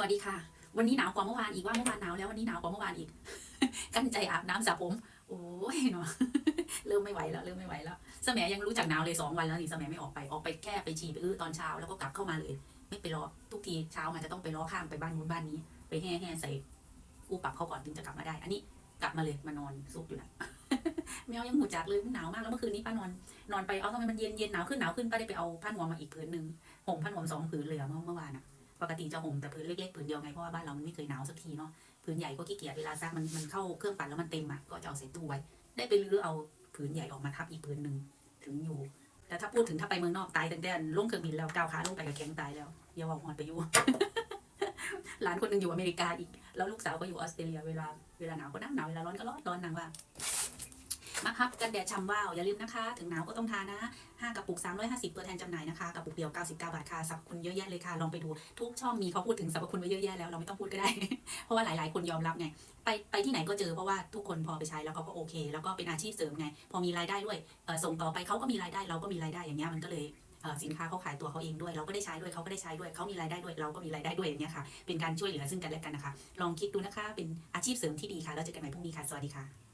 สวัสดีค่ะ วันนี้หนาวกว่าเมื่อวานอีกว่าเมื่อวานหนาวแล้ววันนี้หนาวกว่าเมื่อวานอีก กั้นใจอาบน้ำสระผม โอ้ยเนาะเริ่มไม่ไหวแล้วเริ่มไม่ไหวแล้วสมัยยังรู้จักหนาวเลยสองวันแล้วนี่สมัยไม่ออกไปออกไปแค่ไปฉี่ไปอื้อตอนเช้าแล้วก็กลับเข้ามาเลย ไม่ไปรอทุกทีเช้ามาจะต้องไปล้อข้ามไปบ้านนู้นบ้านนี้ ไปแห่แห่ใส่อู้ปรับเขาก่อนถึงจะกลับมาได้ อันนี้กลับมาเลยมานอนซุกอยู่นะแมวยังหูจักเลยหนาวมากแล้วเมื่อคืนนี้ป้านอนนอนไปเอาทำไมมันเย็นเย็นหนาวขึ้นหนาวขึ้นป้าได้ไปเอาผ้านวมมาอีกผืนหนึ่งห่มผ้านวมสองผืนเลยอะเมื่อเมื่อวานอะ ปกติจะห่มแต่พื้นเล็กๆผืนเดียวไงเพราะว่าบ้านเรามันไม่เคยหนาวสักทีเนาะผืนใหญ่ก็ขี้เกียจเวลาซักมันมันเข้าเครื่องปั่นแล้วมันเต็มอะก็จะเอาใส่ตู้ไว้ ได้ไปรื้อเอาผืนใหญ่ออกมาทับอีกผืนหนึ่งถึงอยู่แต่ถ้าพูดถึงถ้าไปเมืองนอกตายตั้งแต่ลงเครื่องบินแล้วก้าวขาลงไปกับแข็งตายแล้วอย่าว่าหอนไปอยู่หลานคนหนึ่งอยู่อเมริกาอีก แล้วลูกสาวก็อยู่ออสเตรเลียเวลาเวลาหนาวก็หนาวหนาวเวลาร้อนก็ร้อนร้อนนางว่า มาครับกันแดดช่ำว้าว อย่าลืมนะคะ ถึงหนาวก็ต้องทานะ 5กระปุก 350 ตัวแทนจำหน่ายนะคะกระปุกเดียว 99 บาทค่ะสรรพคุณเยอะแยะเลยค่ะ ลองไปดูทุกช่องมีเขาพูดถึงสรรพคุณไว้เยอะแยะแล้วเราไม่ต้องพูดก็ได้ เพราะว่าหลาย ๆ คนยอมรับไง ไปไปที่ไหนก็เจอเพราะว่าทุกคนพอไปใช้แล้วเขาก็โอเค แล้วก็เป็นอาชีพเสริมไง พอมีรายได้ด้วยส่งต่อไปเขาก็มีรายได้เราก็มีรายได้อย่างเงี้ยมันก็เลยสินค้าเขาขายตัวเขาเองด้วย เราก็ได้ใช้ด้วยเขาก็ได้ใช้ด้วยเขามีรายได้ด้วย เราก็มีรายได้ด้วยอย่างเงี้ยค่ะ เป็นการช่วยเหลือซึ่งกันและกันนะคะ ลองคิดดูนะคะ เป็นอาชีพเสริมที่ดีค่ะแล้วเจอกันใหม่พรุ่งนี้ค่ะ สวัสดีค่ะ